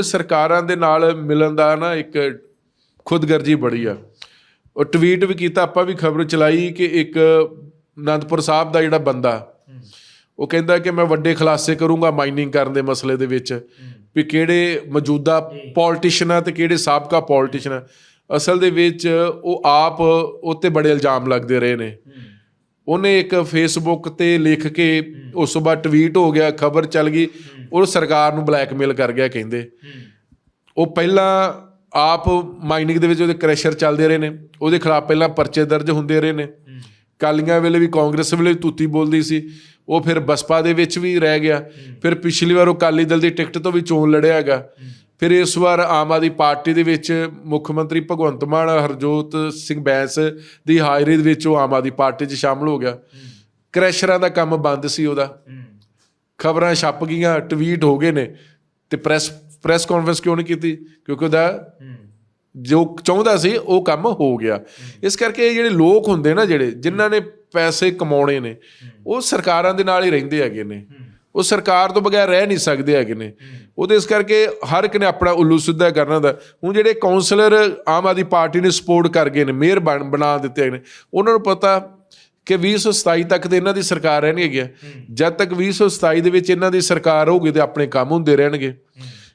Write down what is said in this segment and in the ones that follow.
ਹੁਣ ਸਰਕਾਰਾਂ ਦੇ ਨਾਲ ਮਿਲਣ ਦਾ ਨਾ ਇੱਕ ਖੁਦਗਰਜੀ ਬੜੀ ਆ। ਉਹ ਟਵੀਟ ਵੀ ਕੀਤਾ, ਆਪਾਂ ਵੀ ਖਬਰ ਚਲਾਈ ਕਿ ਇੱਕ ਅਨੰਦਪੁਰ ਸਾਹਿਬ ਦਾ ਜਿਹੜਾ ਬੰਦਾ, ਉਹ ਕਹਿੰਦਾ ਕਿ ਮੈਂ ਵੱਡੇ ਖੁਲਾਸੇ ਕਰੂੰਗਾ ਮਾਈਨਿੰਗ ਕਰਨ ਦੇ ਮਸਲੇ ਦੇ ਵਿੱਚ, ਵੀ ਕਿਹੜੇ ਮੌਜੂਦਾ ਪੋਲਿਟਿਸ਼ੀਅਨ ਆ ਤੇ ਕਿਹੜੇ ਸਾਬਕਾ ਪੋਲਿਟਿਸ਼ੀਅਨ ਅਸਲ ਦੇ ਵਿੱਚ ਉਹ ਆਪ ਉੱਤੇ ਬੜੇ ਇਲਜ਼ਾਮ ਲੱਗਦੇ ਰਹੇ ਨੇ। ਉਹਨੇ ਇੱਕ ਫੇਸਬੁੱਕ ਤੇ ਲਿਖ ਕੇ ਉਸ ਤੋਂ ਬਾਅਦ ਟਵੀਟ ਹੋ ਗਿਆ, ਖਬਰ ਚੱਲ ਗਈ। ਉਹ ਸਰਕਾਰ ਨੂੰ ਬਲੈਕਮੇਲ ਕਰ ਗਿਆ ਕਹਿੰਦੇ। ਉਹ ਪਹਿਲਾਂ ਆਪ ਮਾਈਨਿੰਗ ਦੇ ਵਿੱਚ ਉਹਦੇ ਕ੍ਰੈਸ਼ਰ ਚੱਲਦੇ ਰਹੇ ਨੇ। ਉਹਦੇ ਖਿਲਾਫ ਪਹਿਲਾਂ ਪਰਚੇ ਦਰਜ ਹੁੰਦੇ ਰਹੇ ਨੇ। ਕਾਲੀਆਂ ਵੇਲੇ ਵੀ ਕਾਂਗਰਸ ਵੇਲੇ ਵੀ ਤੂਤੀ ਬੋਲਦੀ ਸੀ। ਉਹ ਫਿਰ ਬਸਪਾ ਦੇ ਵਿੱਚ ਵੀ ਰਹਿ ਗਿਆ। ਫਿਰ ਪਿਛਲੀ ਵਾਰ ਉਹ ਕਾਲੀ ਦਲ ਦੀ ਟਿਕਟ ਤੋਂ ਵੀ ਚੋਣ ਲੜਿਆ ਹੈਗਾ। ਫਿਰ ਇਸ ਵਾਰ ਆਮ ਆਦਮੀ ਪਾਰਟੀ ਦੇ ਵਿੱਚ ਮੁੱਖ ਮੰਤਰੀ ਭਗਵੰਤ ਮਾਨ, ਹਰਜੋਤ ਸਿੰਘ ਬੈਂਸ ਦੀ ਹਾਜ਼ਰੀ ਦੇ ਵਿੱਚ ਉਹ ਆਮ ਆਦਮੀ ਪਾਰਟੀ 'ਚ ਸ਼ਾਮਲ ਹੋ ਗਿਆ। ਕ੍ਰੈਸ਼ਰਾਂ ਦਾ ਕੰਮ ਬੰਦ ਸੀ ਉਹਦਾ। ਖਬਰਾਂ ਛਪ ਗਈਆਂ ਟਵੀਟ ਹੋ ਗਏ ਨੇ ਤੇ ਪ੍ਰੈਸ ਪ੍ਰੈਸ ਕਾਨਫਰੰਸ ਕਿਉਂ ਨਹੀਂ ਕੀਤੀ? ਕਿਉਂਕਿ ਉਹਦਾ ਜੋ ਚਾਹੁੰਦਾ ਸੀ ਉਹ ਕੰਮ ਹੋ ਗਿਆ। ਇਸ ਕਰਕੇ ਜਿਹੜੇ ਲੋਕ ਹੁੰਦੇ ਨਾ ਜਿਹੜੇ ਜਿਨ੍ਹਾਂ ਨੇ ਪੈਸੇ ਕਮਾਉਣੇ ਨੇ ਉਹ ਸਰਕਾਰਾਂ ਦੇ ਨਾਲ ਹੀ ਰਹਿੰਦੇ ਹੈਗੇ ਨੇ। ਉਹ ਸਰਕਾਰ ਤੋਂ ਬਗੈਰ ਰਹਿ ਨਹੀਂ ਸਕਦੇ ਹੈਗੇ ਨੇ। ਉਹਦੇ ਇਸ ਕਰਕੇ ਹਰ ਇੱਕ ਨੇ ਆਪਣਾ ਉੱਲੂ ਸਿੱਧਾ ਕਰਨਾ ਦਾ ਹੁਣ ਜਿਹੜੇ ਕਾਉਂਸਲਰ ਆਮ ਆਦਮੀ ਪਾਰਟੀ ਨੇ ਸਪੋਰਟ ਕਰ ਗਏ ਨੇ ਮੇਅਰ ਬਣ ਦਿੱਤੇ ਨੇ ਉਹਨਾਂ ਨੂੰ ਪਤਾ ਕਿ 2027 ਤੱਕ ਤੇ ਇਹਨਾਂ ਦੀ ਸਰਕਾਰ ਰਹਿਣੀ ਹੈਗੀ ਆ। ਜਦ ਤੱਕ 2027 ਦੇ ਵਿੱਚ ਇਹਨਾਂ ਦੀ ਸਰਕਾਰ ਹੋਊਗੀ ਤੇ ਆਪਣੇ ਕੰਮ ਹੁੰਦੇ ਰਹਿਣਗੇ।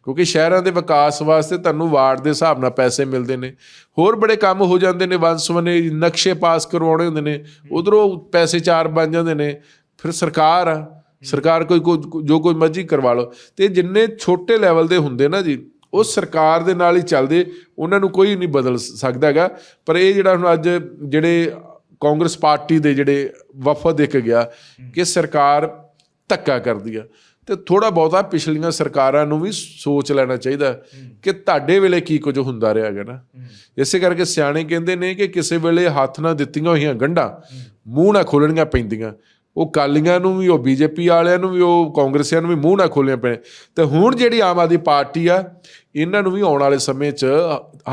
ਕਿਉਂਕਿ ਸ਼ਹਿਰਾਂ ਦੇ ਵਿਕਾਸ ਵਾਸਤੇ ਤੁਹਾਨੂੰ ਵਾਰਡ ਦੇ ਹਿਸਾਬ ਨਾਲ ਪੈਸੇ ਮਿਲਦੇ ਨੇ। ਹੋਰ ਬੜੇ ਕੰਮ ਹੋ ਜਾਂਦੇ ਨੇ ਵੰਸਵਨੇ ਨਕਸ਼ੇ ਪਾਸ ਕਰਵਾਉਣੇ ਹੁੰਦੇ ਨੇ। ਉਧਰੋਂ ਪੈਸੇ ਚਾਰ ਬਣ ਜਾਂਦੇ ਨੇ। ਫਿਰ ਸਰਕਾਰ ਆ। ਸਰਕਾਰ ਕੋਈ ਕੋ- ਜੋ ਕੋਈ ਮਰਜ਼ੀ ਕਰਵਾ ਲਓ। ਤੇ ਜਿੰਨੇ ਛੋਟੇ ਲੈਵਲ ਦੇ ਹੁੰਦੇ ਨਾ ਜੀ, ਉਹ ਸਰਕਾਰ ਦੇ ਨਾਲ ਹੀ ਚੱਲਦੇ। ਉਹਨਾਂ ਨੂੰ ਕੋਈ ਨਹੀਂ ਬਦਲ ਸਕਦਾ ਹੈਗਾ। ਪਰ ਇਹ ਜਿਹੜਾ ਹੁਣ ਅੱਜ ਜਿਹੜੇ ਕਾਂਗਰਸ ਪਾਰਟੀ ਦੇ ਜਿਹੜੇ ਵਫਦ ਇੱਕ ਗਿਆ ਕਿ ਸਰਕਾਰ ਧੱਕਾ ਕਰਦੀ ਆ। ਤੇ ਥੋੜਾ ਬਹੁਤਾ ਪਿਛਲੀਆਂ ਸਰਕਾਰਾਂ ਨੂੰ ਵੀ ਸੋਚ ਲੈਣਾ ਚਾਹੀਦਾ ਕਿ ਤੁਹਾਡੇ ਵੇਲੇ ਕੀ ਕੁਝ ਹੁੰਦਾ ਰਿਹਾ ਹੈਗਾ ਨਾ। ਇਸੇ ਕਰਕੇ ਸਿਆਣੇ ਕਹਿੰਦੇ ਨੇ ਕਿ ਕਿਸੇ ਵੇਲੇ ਹੱਥ ਨਾਲ ਦਿੱਤੀਆਂ ਹੋਈਆਂ ਗੰਢਾਂ, ਮੂੰਹ ਨਾ ਖੋਲਣੀਆਂ ਪੈਂਦੀਆਂ। ਉਹ ਕਾਲੀਆਂ ਨੂੰ ਵੀ, ਉਹ ਬੀਜੇਪੀ ਵਾਲਿਆਂ ਨੂੰ ਵੀ, ਉਹ ਕਾਂਗਰਸੀਆਂ ਨੂੰ ਵੀ ਮੂੰਹ ਨਾ ਖੋਲਣੀਆਂ ਪੈਣੇ। ਤੇ ਹੁਣ ਜਿਹੜੀ ਆਮ ਆਦਮੀ ਪਾਰਟੀ ਆ ਇਹਨਾਂ ਨੂੰ ਵੀ ਆਉਣ ਵਾਲੇ ਸਮੇਂ 'ਚ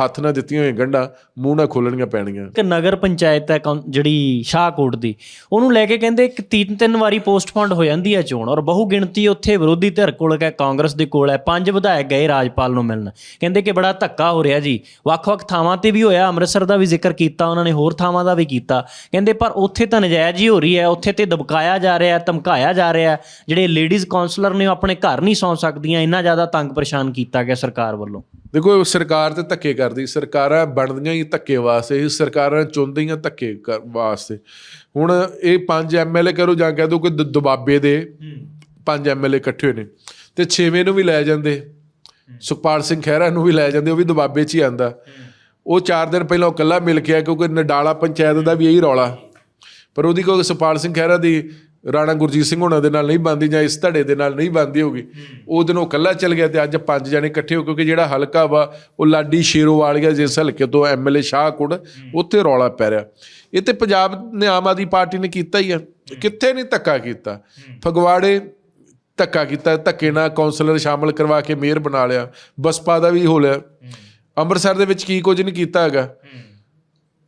ਹੱਥ ਨਾਲ ਦਿੱਤੀਆਂ ਹੋਈਆਂ ਗੰਢਾਂ, ਮੂੰਹ ਨਾਲ ਖੋਲਣੀਆਂ ਪੈਣਗੀਆਂ ਇੱਕ ਨਗਰ ਪੰਚਾਇਤ ਹੈ ਕੌਣ- ਜਿਹੜੀ ਸ਼ਾਹਕੋਟ ਦੀ, ਉਹਨੂੰ ਲੈ ਕੇ ਕਹਿੰਦੇ ਇੱਕ ਤਿੰਨ ਤਿੰਨ ਵਾਰੀ ਪੋਸਟਪੋਨਡ ਹੋ ਜਾਂਦੀ ਹੈ ਚੋਣ ਔਰ ਬਹੁ ਗਿਣਤੀ ਉੱਥੇ ਵਿਰੋਧੀ ਧਿਰ ਕੋਲ ਹੈ, ਕਾਂਗਰਸ ਦੇ ਕੋਲ ਹੈ, ਪੰਜ ਵਿਧਾਇਕ ਗਏ ਰਾਜਪਾਲ ਨੂੰ ਮਿਲਣ। ਕਹਿੰਦੇ ਕਿ ਬੜਾ ਧੱਕਾ ਹੋ ਰਿਹਾ ਜੀ। ਵੱਖ-ਵੱਖ ਥਾਵਾਂ ਤੇ ਵੀ ਹੋਇਆ, ਅੰਮ੍ਰਿਤਸਰ ਦਾ ਵੀ ਜ਼ਿਕਰ ਕੀਤਾ ਉਹਨਾਂ ਨੇ, ਹੋਰ ਥਾਵਾਂ ਦਾ ਵੀ ਕੀਤਾ। ਕਹਿੰਦੇ ਪਰ ਉੱਥੇ ਤਾਂ ਨਜਾਇਜ਼ ਹੀ ਹੋ ਰਹੀ ਹੈ, ਉੱਥੇ ਤੇ ਦਬਕਾਇਆ ਜਾ ਰਿਹਾ, ਧਮਕਾਇਆ ਜਾ ਰਿਹਾ ਜਿਹੜੇ ਲੇਡੀਜ਼ ਕਾਉਂਸਲਰ ਨੇ ਉਹ ਆਪਣੇ ਘਰ ਨਹੀਂ ਸੌਂ ਸਕਦੀਆਂ, ਇੰਨਾ ਜ਼ਿਆਦਾ ਤੰਗ ਪਰੇਸ਼ਾਨ ਕੀਤਾ ਗਿਆ ਸਰਕਾਰ ਵੱਲੋਂ। ਦੇਖੋ ਸਰਕਾਰ ਤੇ ਧੱਕੇ ਕਰਦੀ। ਸਰਕਾਰਾਂ ਬਣਦੀਆਂ ਹੀ ਧੱਕੇ ਵਾਸਤੇ ਇਹ ਸਰਕਾਰਾਂ ਚੁਣਦੀਆਂ ਧੱਕੇ ਕਰ- ਵਾਸਤੇ। ਹੁਣ ਇਹ ਪੰਜ ਐਮਐਲਏ ਕਰੋ ਜਾਂ ਕਹਿ ਦੋ ਦਬਾਬੇ ਦੇ ਪੰਜ ਐਮਐਲਏ ਇਕੱਠੇ ਹੋਏ ਨੇ। ਤੇ ਛੇਵੇਂ ਨੂੰ ਵੀ ਲੈ ਜਾਂਦੇ। ਸੁਖਪਾਲ ਸਿੰਘ ਖਹਿਰਾ ਨੂੰ ਵੀ ਲੈ ਜਾਂਦੇ ਉਹ ਵੀ ਦਬਾਬੇ 'ਚ ਹੀ ਆਂਦਾ ਉਹ 4 ਦਿਨ ਪਹਿਲਾਂ ਉਹ ਇਕੱਲਾ ਮਿਲ ਕੇ ਆਇਆ ਕਿਉਂਕਿ ਨਡਾਲਾ ਪੰਚਾਇਤ ਦਾ ਵੀ ਇਹੀ ਰੌਲਾ। ਪਰ ਉਹਦੀ ਕੋਈ ਸੁਖਪਾਲ ਸਿੰਘ ਖਹਿਰਾ ਦੀ ਰਾਣਾ ਗੁਰਜੀਤ ਸਿੰਘ ਹੋਣਾ ਦੇ ਨਾਲ ਨਹੀਂ ਬੰਦੀ ਜਾਂ ਇਸ ਧੜੇ ਦੇ ਨਾਲ ਨਹੀਂ ਬੰਦੀ ਹੋਗੀ ਉਹ ਦਿਨ ਉਹ ਇਕੱਲਾ ਚੱਲ ਗਿਆ ਤੇ ਅੱਜ ਪੰਜ ਜਣੇ ਇਕੱਠੇ ਹੋ ਕਿਉਂਕਿ ਜਿਹੜਾ ਹਲਕਾ ਵਾ ਉਹ ਲਾਡੀ ਸ਼ੇਰੋਵਾਲੀਆ ਜਿਸ ਹਲਕੇ ਤੋਂ ਐਮਐਲਏ ਸ਼ਾਹਕੋਟ ਉੱਥੇ ਰੌਲਾ ਪੈ ਰਿਹਾ। ਇਹ ਤੇ ਪੰਜਾਬ ਨੇ ਆਮ ਆਦਮੀ ਪਾਰਟੀ ਨੇ ਕੀਤਾ ਹੀ ਆ। ਕਿੱਥੇ ਨਹੀਂ ਧੱਕਾ ਕੀਤਾ। ਫਗਵਾੜੇ ਧੱਕਾ ਕੀਤਾ ਧੱਕੇ ਨਾਲ ਕਾਉਂਸਲਰ ਸ਼ਾਮਲ ਕਰਵਾ ਕੇ ਮੇਅਰ ਬਣਾ ਲਿਆ ਬਸਪਾ ਦਾ ਵੀ ਹੋ ਲਿਆ। ਅੰਮ੍ਰਿਤਸਰ ਦੇ ਵਿੱਚ ਕੀ ਕੁਝ ਨਹੀਂ ਕੀਤਾ ਹੈਗਾ।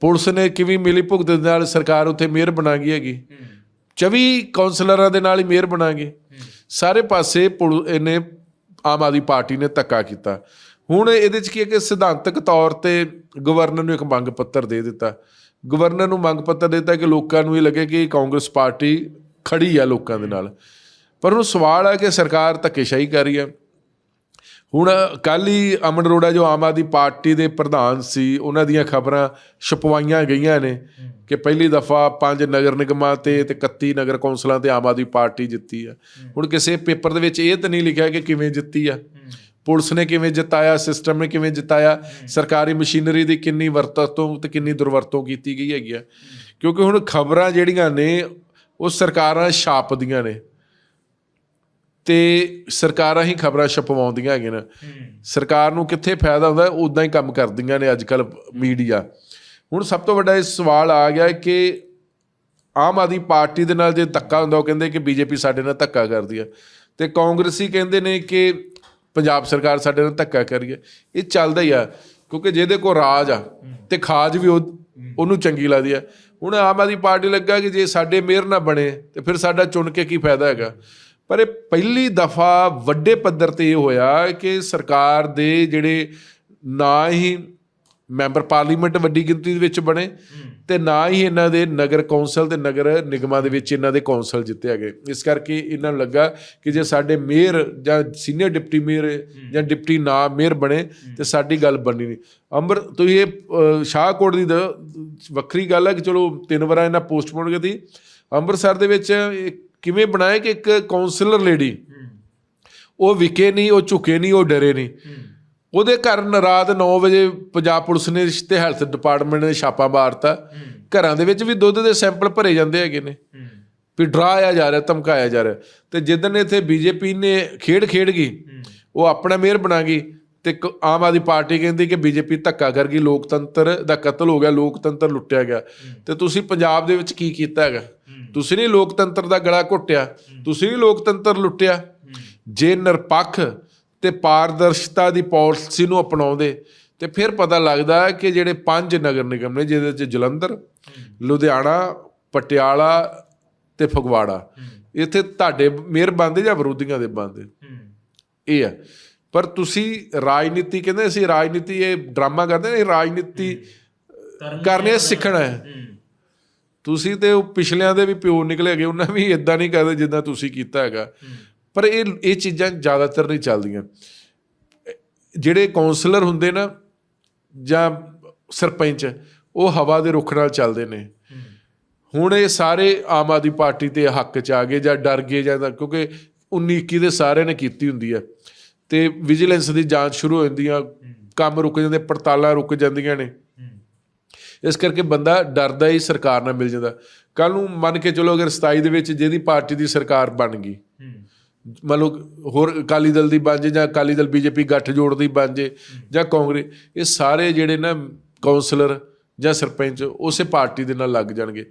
ਪੁਲਿਸ ਨੇ ਕਿਵੇਂ ਮਿਲੀ ਭੁਗਤ ਦੇ ਨਾਲ ਸਰਕਾਰ ਉੱਥੇ ਮੇਅਰ ਬਣਾ ਗਈ ਹੈਗੀ। 24 ਕਾਉਂਸਲਰਾਂ ਦੇ ਨਾਲ ਹੀ ਮੇਅਰ ਬਣਾ ਸਾਰੇ ਪਾਸੇ ਪੁਲ- ਇਹਨੇ ਆਮ ਆਦਮੀ ਪਾਰਟੀ ਨੇ ਧੱਕਾ ਕੀਤਾ। ਹੁਣ ਇਹਦੇ ਚ ਕੀ ਹੈ ਕਿ ਸਿਧਾਂਤਕ ਤੌਰ ਤੇ ਗਵਰਨਰ ਨੂੰ ਇੱਕ ਮੰਗ ਪੱਤਰ ਦੇ ਦਿੱਤਾ। ਗਵਰਨਰ ਨੂੰ ਮੰਗ ਪੱਤਰ ਦਿੱਤਾ ਕਿ ਲੋਕਾਂ ਨੂੰ ਇਹ ਲੱਗੇ ਕਿ ਕਾਂਗਰਸ ਪਾਰਟੀ ਖੜੀ ਆ ਲੋਕਾਂ ਦੇ ਨਾਲ। ਪਰ ਹੁਣ ਸਵਾਲ ਆ ਕਿ ਸਰਕਾਰ ਧੱਕੇਸ਼ਾਹੀ ਕਰ ਰਹੀ ਹੈ ਹੁਣ ਕੱਲ ਹੀ ਅਮਨ ਅਰੋੜਾ ਜੋ ਆਮ ਆਦਮੀ ਪਾਰਟੀ ਦੇ ਪ੍ਰਧਾਨ ਸੀ, ਉਹਨਾਂ ਦੀਆਂ ਖਬਰਾਂ ਛਪਵਾਈਆਂ ਗਈਆਂ ਨੇ। ਕਿ ਪਹਿਲੀ ਦਫਾ ਪੰਜ ਨਗਰ ਨਿਗਮਾਂ ਤੇ ਤੇ 31 ਨਗਰ ਕੌਂਸਲਾਂ ਤੇ ਆਮ ਆਦਮੀ ਪਾਰਟੀ ਜਿੱਤੀ ਆ। ਹੁਣ ਕਿਸੇ ਪੇਪਰ ਦੇ ਵਿੱਚ ਇਹ ਤਾਂ ਨਹੀਂ ਲਿਖਿਆ ਕਿ ਕਿਵੇਂ ਜਿੱਤੀ ਆ। ਪੁਲਿਸ ਨੇ ਕਿਵੇਂ ਜਿਤਾਇਆ ਸਿਸਟਮ ਨੇ ਕਿਵੇਂ ਜਿਤਾਇਆ ਸਰਕਾਰੀ ਮਸ਼ੀਨਰੀ ਦੀ ਕਿੰਨੀ ਵਰਤੋਂ ਤੇ ਕਿੰਨੀ ਦੁਰਵਰਤੋਂ ਕੀਤੀ ਗਈ ਹੈਗੀ ਆ। ਕਿਉਂਕਿ ਹੁਣ ਖਬਰਾਂ ਜਿਹੜੀਆਂ ਨੇ ਉਹ ਸਰਕਾਰਾਂ ਛਾਪਦੀਆਂ ਨੇ। ਤੇ ਸਰਕਾਰਾਂ ਹੀ ਖਬਰਾਂ ਛਪਵਾਉਂਦੀਆਂ ਹੈਗੀਆਂ ਨੇ। ਸਰਕਾਰ ਨੂੰ ਕਿੱਥੇ ਫਾਇਦਾ ਹੁੰਦਾ ਉਦਾਂ ਹੀ ਕੰਮ ਕਰਦੀਆਂ ਨੇ ਅੱਜ ਕੱਲ ਮੀਡੀਆ। ਹੁਣ ਸਭ ਤੋਂ ਵੱਡਾ ਇਹ ਸਵਾਲ ਆ ਗਿਆ ਕਿ ਆਮ ਆਦਮੀ ਪਾਰਟੀ ਦੇ ਨਾਲ ਜੇ ਧੱਕਾ ਹੁੰਦਾ, ਉਹ ਕਹਿੰਦੇ ਕਿ ਬੀਜੇਪੀ ਸਾਡੇ ਨਾਲ ਧੱਕਾ ਕਰਦੀ ਹੈ ਤੇ ਕਾਂਗਰਸੀ ਕਹਿੰਦੇ ਨੇ ਕਿ ਪੰਜਾਬ ਸਰਕਾਰ ਸਾਡੇ ਨਾਲ ਧੱਕਾ ਕਰੀ ਹੈ ਇਹ ਚੱਲਦਾ ਹੀ ਆ, ਕਿਉਂਕਿ ਜਿਹਦੇ ਕੋਲ ਰਾਜ ਆ ਤੇ ਖਾਜ ਵੀ ਉਹ ਉਹਨੂੰ ਚੰਗੀ ਲੱਗਦੀ ਆ। ਹੁਣ ਆਮ ਆਦਮੀ ਪਾਰਟੀ ਲੱਗਾ ਕਿ ਜੇ ਸਾਡੇ ਮੇਅਰ ਨਾ ਬਣੇ, ਤੇ ਫਿਰ ਸਾਡਾ ਚੁਣ ਕੇ ਕੀ ਫਾਇਦਾ ਹੈਗਾ? ਪਰ ਇਹ ਪਹਿਲੀ ਦਫਾ ਵੱਡੇ ਪੱਧਰ ਤੇ ਇਹ ਹੋਇਆ ਕਿ ਸਰਕਾਰ ਦੇ ਜਿਹੜੇ ਨਾ ਹੀ ਮੈਂਬਰ ਪਾਰਲੀਮੈਂਟ ਵੱਡੀ ਗਿਣਤੀ ਦੇ ਵਿੱਚ ਬਣੇ ਤੇ ਨਾ ਹੀ ਇਹਨਾਂ ਦੇ ਨਗਰ ਕੌਂਸਲ ਤੇ ਨਗਰ ਨਿਗਮਾਂ ਦੇ ਵਿੱਚ ਇਹਨਾਂ ਦੇ ਕੌਂਸਲ ਜਿੱਤੇ ਗਏ ਇਸ ਕਰਕੇ ਇਹਨਾਂ ਨੂੰ ਲੱਗਾ ਕਿ ਜੇ ਸਾਡੇ ਮੇਅਰ ਜਾਂ ਸੀਨੀਅਰ ਡਿਪਟੀ ਮੇਅਰ ਜਾਂ ਡਿਪਟੀ ਨਾ ਮੇਅਰ ਬਣੇ ਤੇ ਸਾਡੀ ਗੱਲ ਬਣਨੀ ਨਹੀਂ। ਅੰਮ੍ਰਿਤ, ਤੁਸੀਂ ਇਹ ਸ਼ਾਹਕੋਟ ਦੀ ਦ- ਵੱਖਰੀ ਗੱਲ ਹੈ ਕਿ ਚਲੋ ਤਿੰਨ ਵਾਰ ਇਹਨਾਂ ਪੋਸਟਪੋਨ ਕੀਤੀ ਅੰਮ੍ਰਿਤਸਰ ਦੇ ਵਿੱਚ ਕਿਵੇਂ ਬਣਾਇਆ ਕਿ ਇੱਕ ਕਾਉਂਸਲਰ ਲੇਡੀ, ਉਹ ਵਿਕੇ ਨਹੀਂ, ਉਹ ਝੁਕੇ ਨਹੀਂ, ਉਹ ਡਰੇ ਨਹੀਂ। ਉਹਦੇ ਕਾਰਨ ਰਾਤ 9 ਵਜੇ ਪੰਜਾਬ ਪੁਲਿਸ ਨੇ ਤੇ ਹੈਲਥ ਡਿਪਾਰਟਮੈਂਟ ਨੇ ਛਾਪਾ ਮਾਰਤਾ। ਘਰਾਂ ਦੇ ਵਿੱਚ ਵੀ ਦੁੱਧ ਦੇ ਸੈਂਪਲ ਭਰੇ ਜਾਂਦੇ ਹੈਗੇ ਨੇ। ਵੀ ਡਰਾਇਆ ਜਾ ਰਿਹਾ ਧਮਕਾਇਆ ਜਾ ਰਿਹਾ। ਤੇ ਜਿੱਦਣ ਇੱਥੇ ਬੀਜੇਪੀ ਨੇ ਖੇਡ ਖੇਡ ਗਈ ਉਹ ਆਪਣਾ ਮੇਅਰ ਬਣਾ ਗਈ ਤੇ ਆਮ ਆਦਮੀ ਪਾਰਟੀ ਕਹਿੰਦੀ ਕਿ ਬੀਜੇਪੀ ਧੱਕਾ ਕਰ ਗਈ ਲੋਕਤੰਤਰ ਦਾ ਕਤਲ ਹੋ ਗਿਆ ਲੋਕਤੰਤਰ ਲੁੱਟਿਆ ਗਿਆ। ਤੇ ਤੁਸੀਂ ਪੰਜਾਬ ਦੇ ਵਿੱਚ ਕੀ ਕੀਤਾ ਹੈਗਾ? ਤੁਸੀਂ ਨਹੀਂ ਲੋਕਤੰਤਰ ਦਾ ਗਲਾ ਘੁੱਟਿਆ ਤੁਸੀਂ ਨਹੀਂ ਲੋਕਤੰਤਰ ਲੁੱਟਿਆ। ਜੇ ਨਿਰਪੱਖ ਤੇ ਪਾਰਦਰਸ਼ਤਾ ਦੀ ਪਾਲਿਸੀ ਨੂੰ ਅਪਣਾਉਂਦੇ। ਤੇ ਫਿਰ ਪਤਾ ਲੱਗਦਾ ਕਿ ਜਿਹੜੇ ਪੰਜ ਨਗਰ ਨਿਗਮ ਨੇ ਜਿਹਦੇ ਵਿੱਚ ਜਲੰਧਰ ਲੁਧਿਆਣਾ ਪਟਿਆਲਾ ਤੇ ਫਗਵਾੜਾ ਇੱਥੇ ਤੁਹਾਡੇ ਮੇਅਰ ਬੰਦੇ ਜਾਂ ਵਿਰੋਧੀਆਂ ਦੇ ਬੰਦੇ ਇਹ ਹੈ। ਪਰ ਤੁਸੀਂ ਰਾਜਨੀਤੀ ਕਹਿੰਦੇ ਅਸੀਂ ਰਾਜਨੀਤੀ ਇਹ ਡਰਾਮਾ ਕਰਦੇ ਨੇ ਰਾਜਨੀਤੀ ਕਰਨੇ ਸਿੱਖਣਾ ਹੈ। ਤੁਸੀਂ ਤੇ ਉਹ ਪਿਛਲਿਆਂ ਦੇ ਵੀ ਪਿਓ ਨਿਕਲੇ ਗਏ ਉਹਨਾਂ ਵੀ ਇਦਾਂ ਨਹੀਂ ਕਰਦੇ ਜਿੱਦਾਂ ਤੁਸੀਂ ਕੀਤਾ ਹੈਗਾ। ਪਰ ਇਹ ਇਹ ਚੀਜ਼ਾਂ ਜ਼ਿਆਦਾਤਰ ਨਹੀਂ ਚੱਲਦੀਆਂ। ਜਿਹੜੇ ਕਾਉਂਸਲਰ ਹੁੰਦੇ ਨਾ, ਜਾਂ ਸਰਪੰਚ, ਉਹ ਹਵਾ ਦੇ ਰੁੱਖ ਨਾਲ ਚੱਲਦੇ ਨੇ। ਹੁਣ ਇਹ ਸਾਰੇ ਆਮ ਆਦਮੀ ਪਾਰਟੀ ਦੇ ਹੱਕ ਚ ਆ ਗਏ, ਜਾਂ ਡਰ ਗਏ, ਜਾਂ ਕਿਉਂਕਿ 19 21 ਦੇ ਸਾਰਿਆਂ ਨੇ ਕੀਤੀ ਹੁੰਦੀ ਹੈ ਤੇ ਵਿਜੀਲੈਂਸ ਦੀ ਜਾਂਚ ਸ਼ੁਰੂ ਹੋ ਜਾਂਦੀ ਆ, ਕੰਮ ਰੁਕ ਜਾਂਦੇ, ਪੜਤਾਲਾਂ ਰੁਕ ਜਾਂਦੀਆਂ ਨੇ। ਇਸ ਕਰਕੇ ਬੰਦਾ ਡਰਦਾ ਹੀ ਸਰਕਾਰ ਨਾਲ ਮਿਲ ਜਾਂਦਾ। ਕੱਲ ਨੂੰ ਮੰਨ ਕੇ ਚਲੋ ਅਗਰ 27 ਦੇ ਵਿੱਚ ਜਿਹਦੀ ਪਾਰਟੀ ਦੀ ਸਰਕਾਰ ਬਣ ਗਈ ਮੰਨ ਲਓ ਹੋਰ ਅਕਾਲੀ ਦਲ ਦੀ ਬਣ ਜੇ ਜਾਂ ਅਕਾਲੀ ਦਲ ਬੀਜੇਪੀ ਗੱਠ ਜੋੜ ਦੀ ਬਣ ਜੇ ਜਾਂ ਕਾਂਗਰਸ, ਇਹ ਸਾਰੇ ਜਿਹੜੇ ਨਾ ਕਾਉਂਸਲਰ ਜਾਂ ਸਰਪੰਚ ਉਸੇ ਪਾਰਟੀ ਦੇ ਨਾਲ ਲੱਗ ਜਾਣਗੇ।